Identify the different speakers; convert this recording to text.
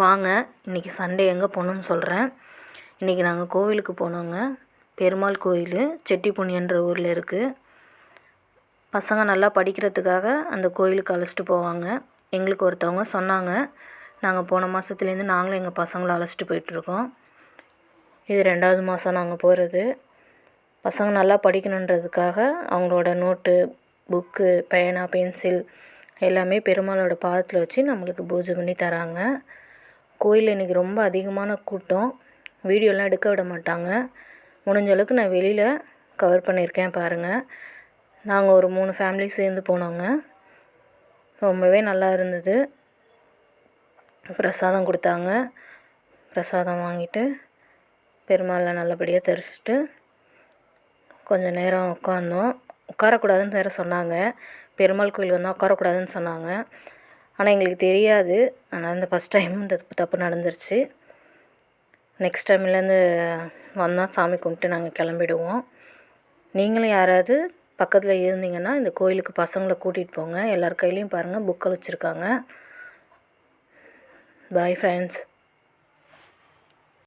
Speaker 1: வாங்க. இன்றைக்கி சண்டே எங்கே போகணுன்னு சொல்கிறேன் இன்றைக்கி நாங்கள் கோவிலுக்கு போனோங்க. பெருமாள் கோயில் செட்டிப்புண்ணின்ற ஊரில் இருக்குது பசங்க நல்லா படிக்கிறதுக்காக அந்த கோயிலுக்கு அழைச்சிட்டு போவாங்க. எங்களுக்கு ஒருத்தவங்க சொன்னாங்க. நாங்கள் போன மாதத்துலேருந்து நாங்களும் எங்கள் பசங்களை அழைச்சிட்டு போயிட்டுருக்கோம் இது ரெண்டாவது மாதம் நாங்கள் போகிறது பசங்க நல்லா படிக்கணுன்றதுக்காக அவங்களோட நோட்டு புக்கு பேனா பென்சில் எல்லாமே பெருமாளோட பாதத்தில் வச்சு நம்மளுக்கு பூஜை பண்ணி தராங்க. கோயிலில் இன்றைக்கி ரொம்ப அதிகமான கூட்டம். வீடியோலாம் எடுக்க விட மாட்டாங்க. முடிஞ்ச அளவுக்கு நான் வெளியில் கவர் பண்ணியிருக்கேன் பாருங்கள் நாங்கள் ஒரு மூணு ஃபேமிலி சேர்ந்து போனோங்க. ரொம்பவே நல்லா இருந்தது. பிரசாதம் கொடுத்தாங்க. பிரசாதம் வாங்கிட்டு பெருமாளை நல்லபடியாக தரிசிட்டு கொஞ்சம் நேரம் உட்காந்தோம் உட்காரக்கூடாதுன்னு வேறு சொன்னாங்க. பெருமாள் கோயில் வந்தால் உட்காரக்கூடாதுன்னு சொன்னாங்க. ஆனால் எங்களுக்கு தெரியாது. அதனால் இந்த ஃபஸ்ட் டைம் இந்த தப்பு நடந்துருச்சு. நெக்ஸ்ட் டைம்லேருந்து வந்தால் சாமி கும்பிட்டு நாங்கள் கிளம்பிடுவோம். நீங்களும் யாராவது பக்கத்தில் இருந்தீங்கன்னா இந்த கோயிலுக்கு பசங்களை கூட்டிகிட்டு போங்க. எல்லார் கையிலையும் பாருங்கள் புக்கை வச்சுருக்காங்க. Bye friends